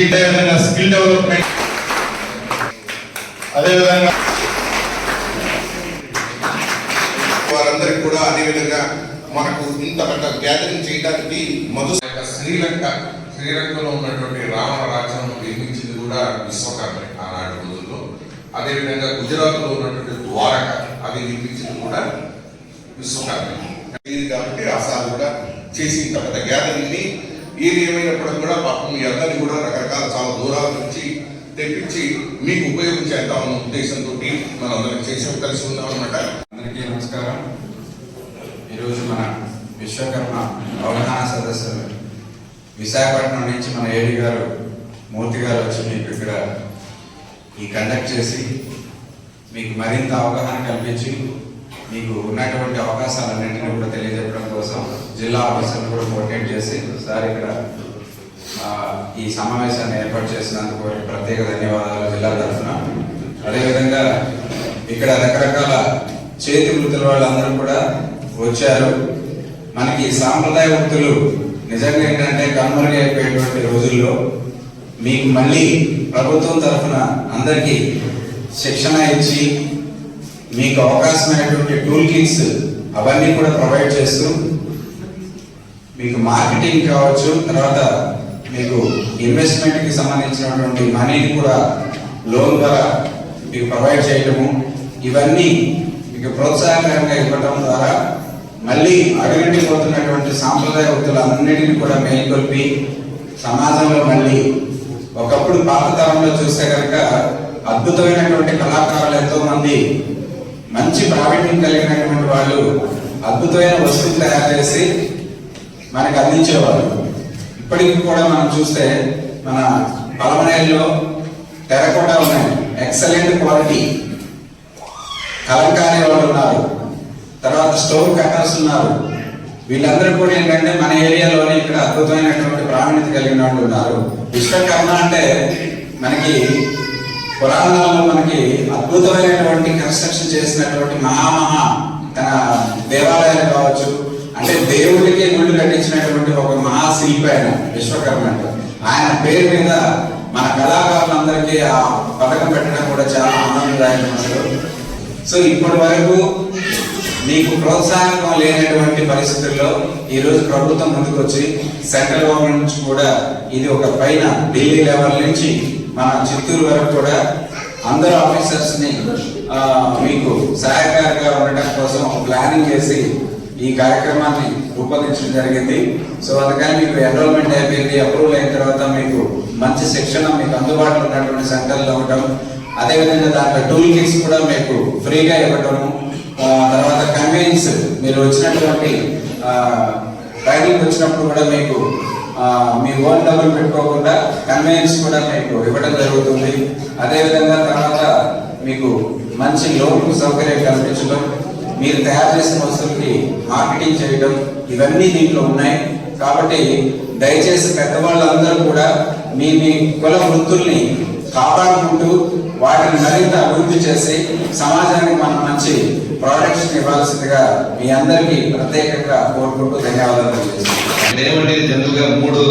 ఈ విధంగా skill development. అదేవిధంగా వారందరికీ కూడా అదేవిధంగా మనకు ఇంత పెద్ద గ్యాదరింగ్ చేయడానికి మధు శ్రీలంక శ్రీలంకలో ఉన్నటువంటి రావణ రాజ్యం నిర్మించింది కూడా విశ్వకర్మే ఆనాటి రోజుల్లో. అదేవిధంగా గుజరాత్లో ఉన్నటువంటి ద్వారక అది నిర్మించింది కూడా విశ్వకర్మే. ఇది కాబట్టి సార్ కూడా చేసి ఇంత పెద్ద గ్యాదరింగ్ని ఏది ఏమైనప్పుడు కూడా పాపం మీ అందరినీ కూడా రకరకాల చాలా దూరాల నుంచి తెప్పించి మీకు ఉపయోగించేద్దామన్న ఉద్దేశంతో మనందరం చేసి కలిసి ఉన్నాం అనమాట అందరికీ నమస్కారం. ఈరోజు మన విశ్వకర్మ అవగాహన సదస్సు విశాఖపట్నం నుంచి మన ఏడి గారు మూర్తి గారు వచ్చి మీకు ఇక్కడ ఈ కండక్ట్ చేసి మీకు మరింత అవగాహన కల్పించి మీకు ఉన్నటువంటి అవకాశాలన్నింటినీ కూడా తెలియజెప్పడం కోసం జిల్లా ఆఫీసర్ని కూడా కోఆర్డినేట్ చేసి సార్ ఇక్కడ ఈ సమావేశాన్ని ఏర్పాటు చేసినందుకు ప్రత్యేక ధన్యవాదాలు జిల్లా తరఫున. అదేవిధంగా ఇక్కడ రకరకాల చేతి వృత్తుల వాళ్ళందరూ కూడా వచ్చారు. మనకి సాంప్రదాయ వృత్తులు నిజంగా ఏంటంటే కనుమరుగైపోయేటువంటి రోజుల్లో మీకు మళ్ళీ ప్రభుత్వం తరఫున అందరికీ శిక్షణ ఇచ్చి మీకు అవకాశమైనటువంటి టూల్ కిట్స్ అవన్నీ కూడా ప్రొవైడ్ చేస్తూ మీకు మార్కెటింగ్ కావచ్చు తర్వాత మీకు ఇన్వెస్ట్మెంట్కి సంబంధించినటువంటి మనీని కూడా లోన్ ద్వారా మీకు ప్రొవైడ్ చేయటము ఇవన్నీ మీకు ప్రోత్సాహకరంగా ఇవ్వటం ద్వారా మళ్ళీ అడుగంటి పోతున్నటువంటి సాంప్రదాయ వృత్తులన్నిటిని కూడా మేల్కొల్పి సమాజంలో మళ్ళీ ఒకప్పుడు పాత తరంలో చూస్తే కనుక అద్భుతమైనటువంటి కళాకారులు ఎంతో మంది మంచి ప్రావీణ్యం కలిగినటువంటి వాళ్ళు అద్భుతమైన వస్తువులు తయారు చేసి మనకు అందించేవారు ఇప్పటికి కూడా మనం చూస్తే మన పలమనేరులో టెరకోటా ఉన్నాయి. ఎక్సలెంట్ క్వాలిటీ కలంకారీ వాళ్ళు ఉన్నారు. తర్వాత స్టోర్ కట్టర్స్ ఉన్నారు. వీళ్ళందరూ కూడా ఏంటంటే మన ఏరియాలోనే ఇక్కడ అద్భుతమైనటువంటి ప్రావీణ్యత కలిగిన వాళ్ళు ఉన్నారు. విశ్వకర్మ అంటే మనకి పురాణాలలో మనకి అద్భుతమైనటువంటి కన్స్ట్రక్షన్ చేసినటువంటి మహామహా తన దేవాలయాలు కావచ్చు అంటే దేవుడికి గుళ్ళు కట్టించినటువంటి ఒక మహాశిల్పి ఆయన విశ్వకర్మ అంటే. ఆయన పేరు మీద మన కళాకారులందరికీ ఆ పథకం పెట్టడం కూడా చాలా ఆనందదాయకం సో ఇప్పటి వరకు నీకు ప్రోత్సాహకం లేనటువంటి పరిస్థితుల్లో ఈరోజు ప్రభుత్వం ముందుకు వచ్చి సెంట్రల్ గవర్నమెంట్ నుంచి కూడా ఇది ఒక పైన ఢిల్లీ లెవెల్ నుంచి మన చిత్తూరు వరకు కూడా అందరు ఆఫీసర్స్ని మీకు సహాయకారిగా ఉండటం కోసం ప్లానింగ్ చేసి ఈ కార్యక్రమాన్ని రూపొందించడం జరిగింది. సో అందుకని మీకు ఎన్రోల్మెంట్ అయిపోయింది అప్రూవల్ అయిన తర్వాత మీకు మంచి శిక్షణ మీకు అందుబాటులో ఉన్నటువంటి సెంటర్లో ఉండటం అదేవిధంగా దాంట్లో టూల్ కిట్స్ కూడా మీకు ఫ్రీగా ఇవ్వటము. తర్వాత కన్వీన్స్ మీరు వచ్చినటువంటి ట్రైనింగ్ వచ్చినప్పుడు కూడా మీకు మీ ఓన్ డబ్బులు పెట్టుకోకుండా కన్వీనియన్స్ కూడా మీకు ఇవ్వడం జరుగుతుంది. అదేవిధంగా తర్వాత మీకు మంచి లోన్ సౌకర్యం కల్పించడం మీరు తయారు చేసిన వస్తువులకి మార్కెటింగ్ చేయడం ఇవన్నీ దీంట్లో ఉన్నాయి. కాబట్టి దయచేసి పెద్దవాళ్ళందరూ కూడా మీ మీ కుల వృత్తుల్ని కాపాడుకుంటూ వాటిని మరింత అభివృద్ధి చేసి సమాజానికి మనం మంచి ప్రొడక్ట్స్ ఇవ్వాల్సిందిగా మీ అందరికీ ప్రత్యేకంగా కోరుకుంటూ ధన్యవాదాలు తెలియజేస్తున్నాను. జనరల్గా మూడు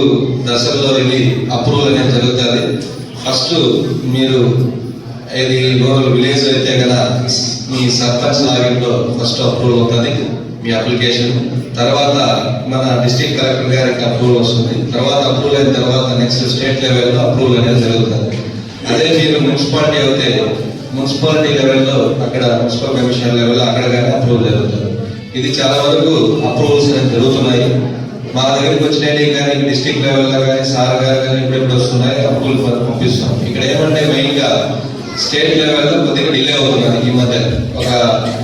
దశల్లో వెళ్ళి అప్రూవల్ అనేది జరుగుతుంది. ఫస్ట్ మీరు ఇది రూరల్ విలేజ్ అయితే కదా మీ సర్పంచ్ లాగిన్లో ఫస్ట్ అప్రూవల్ అవుతుంది మీ అప్లికేషన్. తర్వాత మన డిస్ట్రిక్ట్ కలెక్టర్ గారికి అప్రూవల్ వస్తుంది. తర్వాత అప్రూవల్ అయిన తర్వాత నెక్స్ట్ స్టేట్ లెవెల్లో అప్రూవల్ అనేది జరుగుతుంది. అదే మీరు మున్సిపాలిటీ అయితే మున్సిపాలిటీ లెవెల్లో అక్కడ మున్సిపల్ కమిషన్ లెవెల్లో అక్కడ కానీ అప్రూవల్ జరుగుతుంది. ఇది చాలా వరకు అప్రూవల్స్ జరుగుతున్నాయి. మా దగ్గరికి వచ్చినవి కానీ డిస్ట్రిక్ట్ లెవెల్లో కానీ సార్ గారు కానీ ఇప్పుడు వస్తున్నాయి అప్రూవల్ పంపిస్తున్నాం. ఇక్కడ ఏమంటే మెయిన్గా స్టేట్ లెవెల్లో కొద్దిగా డిలే అవుతున్నది ఈ మధ్య. ఒక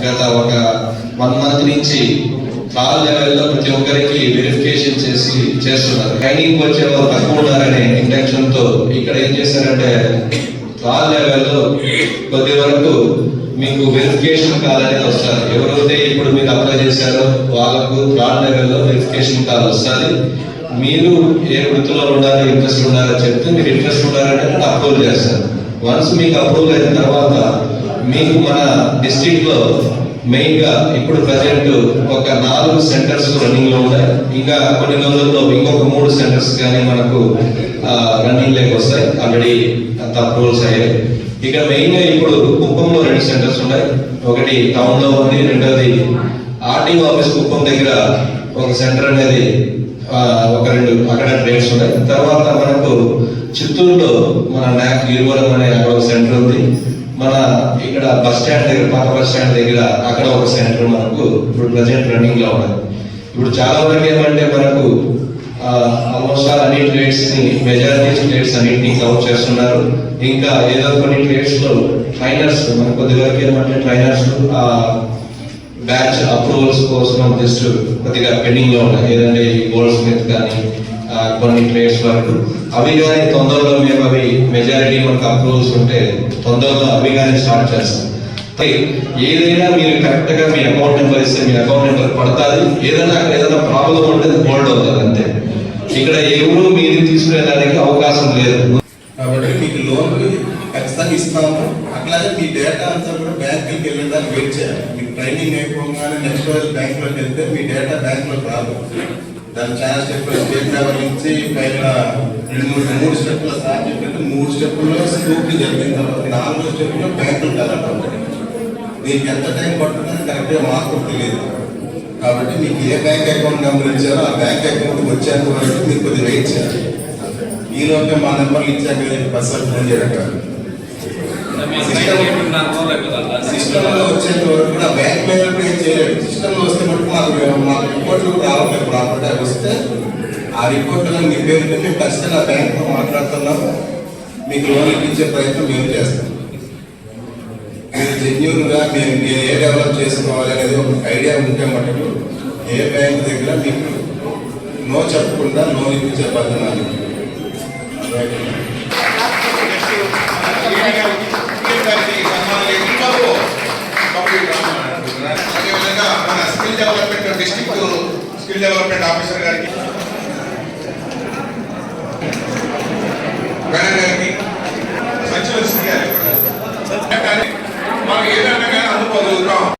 గత ఒక వన్ మంత్ నుంచి ట్రాల్ లెవెల్లో ప్రతి ఒక్కరికి వెరిఫికేషన్ చేసి చేస్తున్నారు. ట్రైనింగ్ వచ్చే వాళ్ళు తక్కువ ఉన్నారనే ఇంటెన్షన్తో ఇక్కడ ఏం చేశారంటే ట్రాల్ లెవెల్లో కొద్ది వరకు మీకు వెరిఫికేషన్ కాల్ అనేది వస్తుంది. ఎవరైతే ఇప్పుడు మీరు అప్లై చేశారో వాళ్ళకు ట్రాల్ లెవెల్లో వెరిఫికేషన్ కాల్ వస్తుంది. మీరు ఏ వృత్తిలో ఉండాలో ఇంట్రెస్ట్ ఉండాలో చెప్తే మీరు ఇంట్రెస్ట్ ఉండాలంటే అప్రూవ్ చేస్తారు. వన్స్ మీకు అప్రూవ్ అయిన తర్వాత మీకు మన డిస్ట్రిక్ట్ మెయిన్గా మెయిన్గా ఇప్పుడు ప్రజెంట్ ఒక నాలుగు సెంటర్స్ రన్నింగ్లో ఉన్నాయి ఇంకా కొన్ని రోజుల్లో ఇంకొక మూడు సెంటర్స్ కానీ మనకు రన్నింగ్ లేక వస్తాయి. ఆల్రెడీ అంత అప్రూవల్స్ అయ్యాయి. ఇక మెయిన్గా ఇప్పుడు కుప్పంలో రెండు సెంటర్స్ ఉన్నాయి. ఒకటి టౌన్లో ఉంది రెండోది ఆర్టీఓ ఆఫీస్ కుప్పం దగ్గర ఒక సెంటర్ అనేది ఒక రెండు అక్కడ ట్రేడ్స్ ఉన్నాయి. తర్వాత మనకు చిత్తూరులో మన నాక్ గిరివరం అనే అక్కడ ఒక సెంటర్ ఉంది. మన ఇక్కడ బస్ స్టాండ్ దగ్గర పాత బస్ స్టాండ్ దగ్గర అక్కడ ఒక సెంటర్ మనకు ఇప్పుడు ప్రజెంట్ రన్నింగ్లో ఉన్నది. ఇప్పుడు చాలా వరకు ఏమంటే మనకు ఆల్మోస్ట్ ఆల్ అన్ని ట్రేడ్స్ని మెజారిటీ ట్రేడ్స్ అన్నింటినీ కవర్ చేస్తున్నారు. ఇంకా ఏదో కొన్ని ట్రేడ్స్లో ట్రైనర్స్ మన కొద్ది వరకు ఏమంటే ట్రైనర్స్ బ్యాచ్ అప్రూవల్స్ కోసం జస్ట్ కొద్దిగా పెండింగ్లో ఉన్నాయి ఏదంటే ఈ గోల్డ్ స్మిత్ కానీ కొన్ని ట్రేడ్స్ వరకు. అవి కానీ తొందరలో మేము అవి మెజారిటీ మనకు అప్రూవల్స్ ఉంటే తొందరలో అవి కానీ స్టార్ట్ చేస్తాం ఏదైనా మీరు కరెక్ట్గా మీ అకౌంట్ నెంబర్ ఇస్తే మీ అకౌంట్ నెంబర్ పడుతుంది. ఏదైనా అక్కడ ఏదైనా ప్రాబ్లం ఉంటే హోల్డ్ అవుతుంది అంతే. ఇక్కడ ఎవరు మీరు తీసుకునేదానికి అవకాశం లేదు. కాబట్టి మీకు లోన్ ఖచ్చితంగా ఇస్తాము. అట్లాగే మీ డేటా అంతా కూడా బ్యాంకుకి వెళ్ళడానికి వెయిట్ చేయాలి. మీకు ట్రైనింగ్ అయిపోగానే నెక్స్ట్ రోజు బ్యాంకులోకి వెళ్తే మీ డేటా బ్యాంకులోకి రాదు. దాని చాలా స్టెప్ స్టేట్ లెవెల్ నుంచి పైన రెండు మూడు మూడు స్టెప్ల సార్ చెప్పినట్టు మూడు స్టెప్పుల్లో స్కూప్ జరిగిన తర్వాత నాలుగో స్టెప్లో బ్యాంక్ కరెక్ట్ మీకు ఎంత టైం పడుతుందని కరెక్ట్గా మాకు తెలియదు. కాబట్టి మీకు ఏ బ్యాంక్ అకౌంట్ నెంబర్ ఇచ్చారో ఆ బ్యాంక్ అకౌంట్ వచ్చేంత వరకు మీరు కొద్దిగా వెయిట్ చేయాలి. ఈ మా నెంబర్లు ఇచ్చాక బస్సు ఫోన్ చేయడం సిస్టంలో సిస్టమ్లో వచ్చేంత వరకు కూడా బ్యాంక్ మేనేజర్ ఏం చేయలేదు సిస్టమ్ వస్తే మటుకు మాకు మాకు రిపోర్ట్లు రావట్లేదు. ప్రాపర్టీ అవి వస్తే ఆ రిపోర్ట్లో మీ పేరుతో మేము ఖచ్చితంగా బ్యాంక్తో మాట్లాడుతున్నాం. మీకు లోన్ ఇప్పించే ప్రయత్నం మేము చేస్తాం. మీరు జెన్యున్గా మీరు మీరు ఏ డెవలప్ చేసుకోవాలి అనేది ఒక ఐడియా ఉంటే మటుకు ఏ బ్యాంక్ దగ్గర మీకు నో చెప్పకుండా లోన్ ఇప్పించే పద్ధతి గ్రామాల్లో అదేవిధంగా మన skill development district skill development officer గారికి గారికి సంచలన మాకు ఏదైనా కానీ అందుబాటులో